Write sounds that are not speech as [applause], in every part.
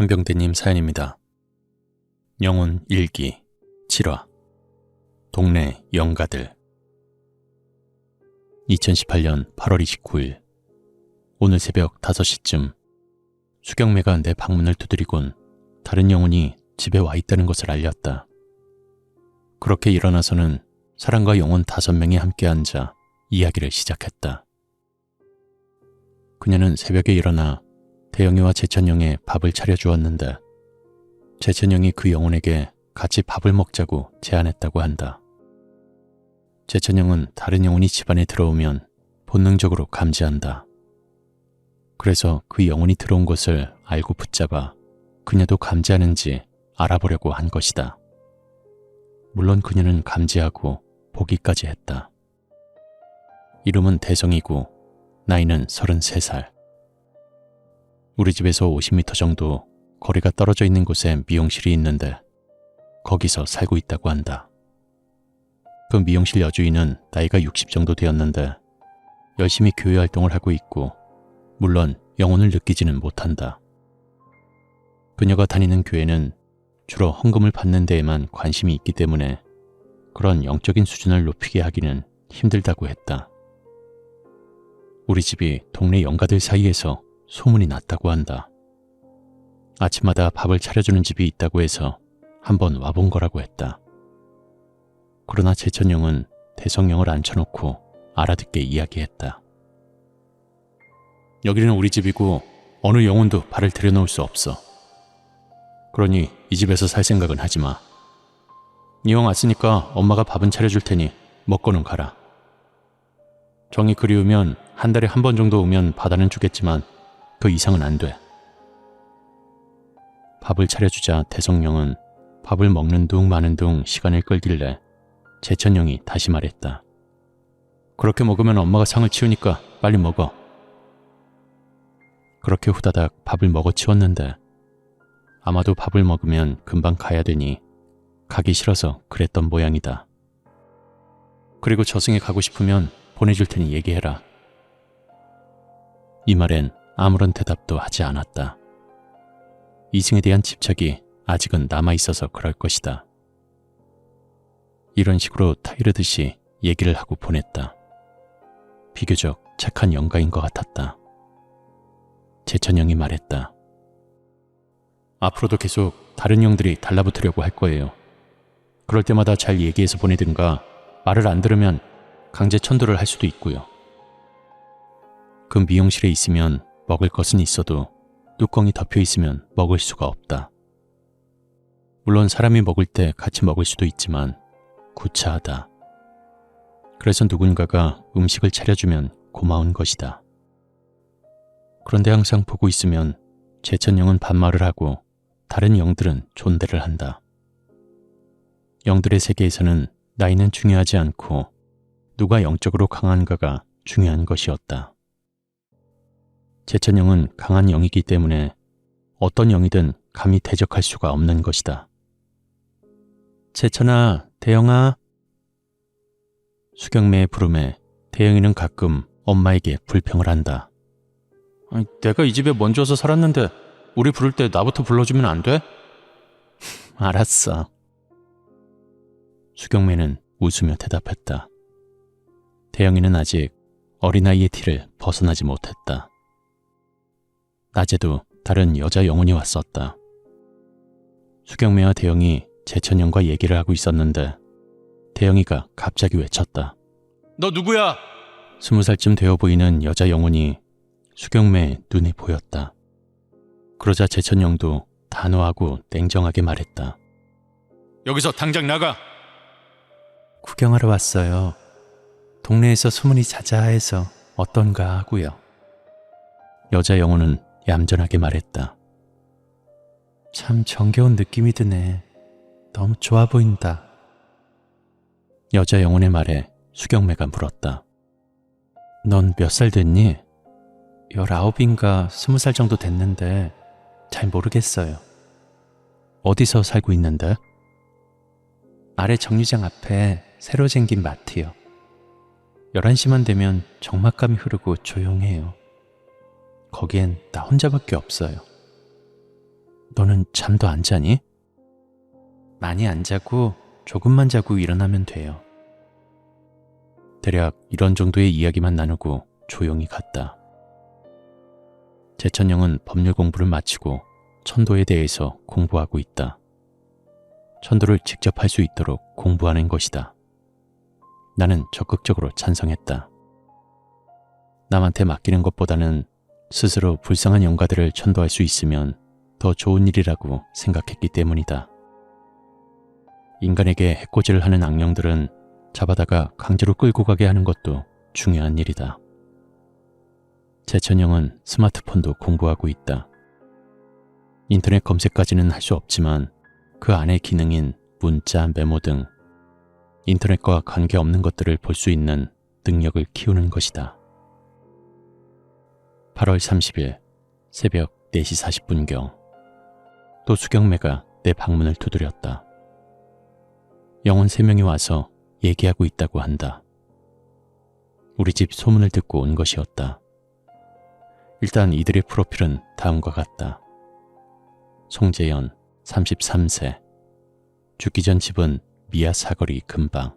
한병대님 사연입니다. 영혼 일기 7화 동네 영가들 2018년 8월 29일 오늘 새벽 5시쯤 수경매가 내 방문을 두드리곤 다른 영혼이 집에 와 있다는 것을 알렸다. 그렇게 일어나서는 사람과 영혼 다섯 명이 함께 앉아 이야기를 시작했다. 그녀는 새벽에 일어나 대영이와 재천영의 밥을 차려주었는데 재천영이 그 영혼에게 같이 밥을 먹자고 제안했다고 한다. 재천영은 다른 영혼이 집안에 들어오면 본능적으로 감지한다. 그래서 그 영혼이 들어온 것을 알고 붙잡아 그녀도 감지하는지 알아보려고 한 것이다. 물론 그녀는 감지하고 보기까지 했다. 이름은 대성이고 나이는 33살. 우리 집에서 50m 정도 거리가 떨어져 있는 곳에 미용실이 있는데 거기서 살고 있다고 한다. 그 미용실 여주인은 나이가 60 정도 되었는데 열심히 교회 활동을 하고 있고 물론 영혼을 느끼지는 못한다. 그녀가 다니는 교회는 주로 헌금을 받는 데에만 관심이 있기 때문에 그런 영적인 수준을 높이게 하기는 힘들다고 했다. 우리 집이 동네 영가들 사이에서 소문이 났다고 한다. 아침마다 밥을 차려주는 집이 있다고 해서 한번 와본 거라고 했다. 그러나 재천영은 대성령을 앉혀놓고 알아듣게 이야기했다. 여기는 우리 집이고 어느 영혼도 발을 들여놓을 수 없어. 그러니 이 집에서 살 생각은 하지 마. 이왕 왔으니까 엄마가 밥은 차려줄 테니 먹고는 가라. 정이 그리우면 한 달에 한 번 정도 오면 바다는 주겠지만 그 이상은 안 돼. 밥을 차려주자 대성령은 밥을 먹는 둥 마는 둥 시간을 끌길래 재천영이 다시 말했다. 그렇게 먹으면 엄마가 상을 치우니까 빨리 먹어. 그렇게 후다닥 밥을 먹어 치웠는데 아마도 밥을 먹으면 금방 가야 되니 가기 싫어서 그랬던 모양이다. 그리고 저승에 가고 싶으면 보내줄 테니 얘기해라. 이 말엔 아무런 대답도 하지 않았다. 이승에 대한 집착이 아직은 남아있어서 그럴 것이다. 이런 식으로 타이르듯이 얘기를 하고 보냈다. 비교적 착한 영가인 것 같았다. 재천영이 말했다. 앞으로도 계속 다른 영들이 달라붙으려고 할 거예요. 그럴 때마다 잘 얘기해서 보내든가 말을 안 들으면 강제 천도를 할 수도 있고요. 그 미용실에 있으면 먹을 것은 있어도 뚜껑이 덮여 있으면 먹을 수가 없다. 물론 사람이 먹을 때 같이 먹을 수도 있지만 구차하다. 그래서 누군가가 음식을 차려주면 고마운 것이다. 그런데 항상 보고 있으면 제천영은 반말을 하고 다른 영들은 존대를 한다. 영들의 세계에서는 나이는 중요하지 않고 누가 영적으로 강한가가 중요한 것이었다. 제천영은 강한 영이기 때문에 어떤 영이든 감히 대적할 수가 없는 것이다. 제천아, 대영아. 수경매의 부름에 대영이는 가끔 엄마에게 불평을 한다. 아니, 내가 이 집에 먼저 와서 살았는데 우리 부를 때 나부터 불러주면 안 돼? [laughs] 알았어. 수경매는 웃으며 대답했다. 대영이는 아직 어린아이의 티를 벗어나지 못했다. 낮에도 다른 여자 영혼이 왔었다. 수경매와 대영이 재천영과 얘기를 하고 있었는데 대영이가 갑자기 외쳤다. 너 누구야? 스무 살쯤 되어 보이는 여자 영혼이 수경매의 눈에 보였다. 그러자 재천영도 단호하고 냉정하게 말했다. 여기서 당장 나가! 구경하러 왔어요. 동네에서 소문이 자자해서 어떤가 하고요. 여자 영혼은 얌전하게 말했다. 참 정겨운 느낌이 드네. 너무 좋아 보인다. 여자 영혼의 말에 수경매가 물었다. 넌 몇 살 됐니? 열아홉인가 스무 살 정도 됐는데 잘 모르겠어요. 어디서 살고 있는데? 아래 정류장 앞에 새로 생긴 마트요. 11시만 되면 적막감이 흐르고 조용해요. 거기엔 나 혼자밖에 없어요. 너는 잠도 안 자니? 많이 안 자고 조금만 자고 일어나면 돼요. 대략 이런 정도의 이야기만 나누고 조용히 갔다. 제천영은 법률 공부를 마치고 천도에 대해서 공부하고 있다. 천도를 직접 할 수 있도록 공부하는 것이다. 나는 적극적으로 찬성했다. 남한테 맡기는 것보다는 스스로 불쌍한 영가들을 천도할 수 있으면 더 좋은 일이라고 생각했기 때문이다. 인간에게 해코지를 하는 악령들은 잡아다가 강제로 끌고 가게 하는 것도 중요한 일이다. 재천영은 스마트폰도 공부하고 있다. 인터넷 검색까지는 할 수 없지만 그 안의 기능인 문자, 메모 등 인터넷과 관계없는 것들을 볼 수 있는 능력을 키우는 것이다. 8월 30일 새벽 4시 40분경 또 수경매가 내 방문을 두드렸다. 영혼 3명이 와서 얘기하고 있다고 한다. 우리 집 소문을 듣고 온 것이었다. 일단 이들의 프로필은 다음과 같다. 송재현, 33세. 죽기 전 집은 미아 사거리 근방.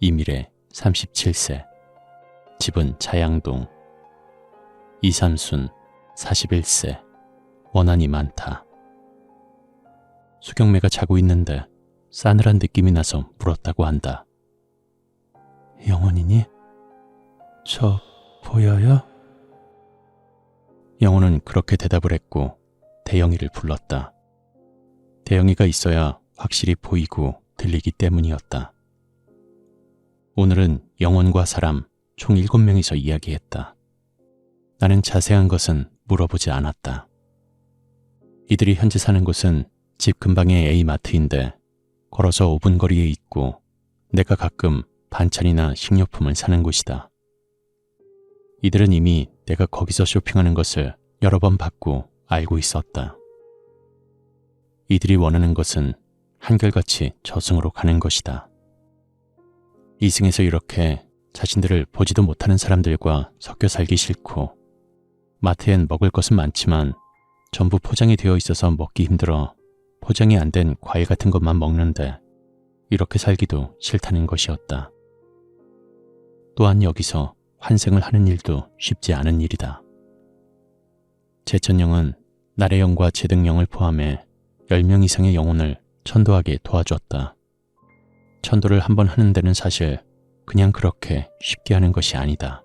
이미래, 37세. 집은 자양동. 이삼순, 41세. 원한이 많다. 수경매가 자고 있는데 싸늘한 느낌이 나서 물었다고 한다. 영원이니? 저 보여요? 영혼은 그렇게 대답을 했고 대영이를 불렀다. 대영이가 있어야 확실히 보이고 들리기 때문이었다. 오늘은 영혼과 사람 총 7명이서 이야기했다. 나는 자세한 것은 물어보지 않았다. 이들이 현재 사는 곳은 집 근방의 A마트인데 걸어서 5분 거리에 있고 내가 가끔 반찬이나 식료품을 사는 곳이다. 이들은 이미 내가 거기서 쇼핑하는 것을 여러 번 봤고 알고 있었다. 이들이 원하는 것은 한결같이 저승으로 가는 것이다. 이승에서 이렇게 자신들을 보지도 못하는 사람들과 섞여 살기 싫고 마트엔 먹을 것은 많지만 전부 포장이 되어 있어서 먹기 힘들어 포장이 안 된 과일 같은 것만 먹는데 이렇게 살기도 싫다는 것이었다. 또한 여기서 환생을 하는 일도 쉽지 않은 일이다. 제천영은 나의 영과 제등영을 포함해 10명 이상의 영혼을 천도하게 도와주었다. 천도를 한 번 하는 데는 사실 그냥 그렇게 쉽게 하는 것이 아니다.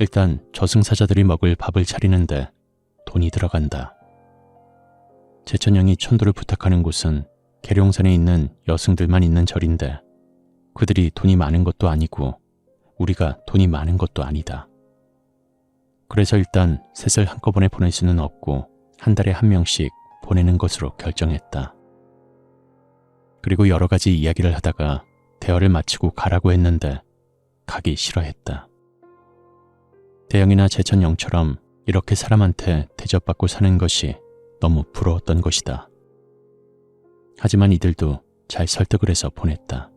일단 저승사자들이 먹을 밥을 차리는데 돈이 들어간다. 제천영이 천도를 부탁하는 곳은 계룡산에 있는 여승들만 있는 절인데 그들이 돈이 많은 것도 아니고 우리가 돈이 많은 것도 아니다. 그래서 일단 셋을 한꺼번에 보낼 수는 없고 한 달에 한 명씩 보내는 것으로 결정했다. 그리고 여러 가지 이야기를 하다가 대화를 마치고 가라고 했는데 가기 싫어했다. 대영이나 제천 영처럼 이렇게 사람한테 대접받고 사는 것이 너무 부러웠던 것이다. 하지만 이들도 잘 설득을 해서 보냈다.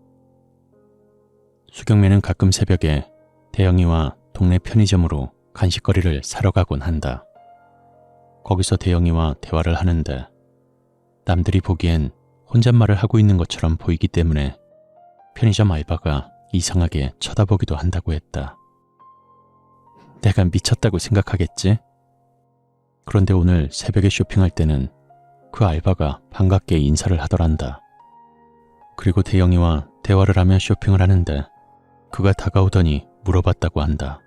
수경매는 가끔 새벽에 대영이와 동네 편의점으로 간식거리를 사러 가곤 한다. 거기서 대영이와 대화를 하는데 남들이 보기엔 혼잣말을 하고 있는 것처럼 보이기 때문에 편의점 알바가 이상하게 쳐다보기도 한다고 했다. 내가 미쳤다고 생각하겠지? 그런데 오늘 새벽에 쇼핑할 때는 그 알바가 반갑게 인사를 하더란다. 그리고 대영이와 대화를 하며 쇼핑을 하는데 그가 다가오더니 물어봤다고 한다.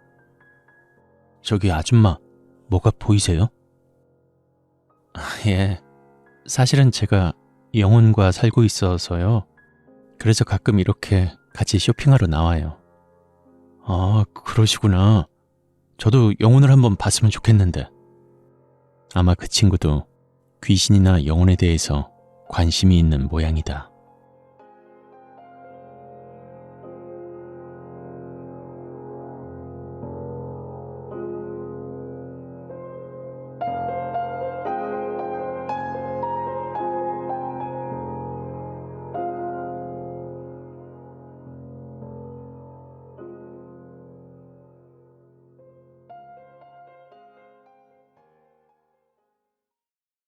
저기 아줌마, 뭐가 보이세요? 아, 예. 사실은 제가 영혼과 살고 있어서요. 그래서 가끔 이렇게 같이 쇼핑하러 나와요. 아, 그러시구나. 저도 영혼을 한번 봤으면 좋겠는데. 아마 그 친구도 귀신이나 영혼에 대해서 관심이 있는 모양이다.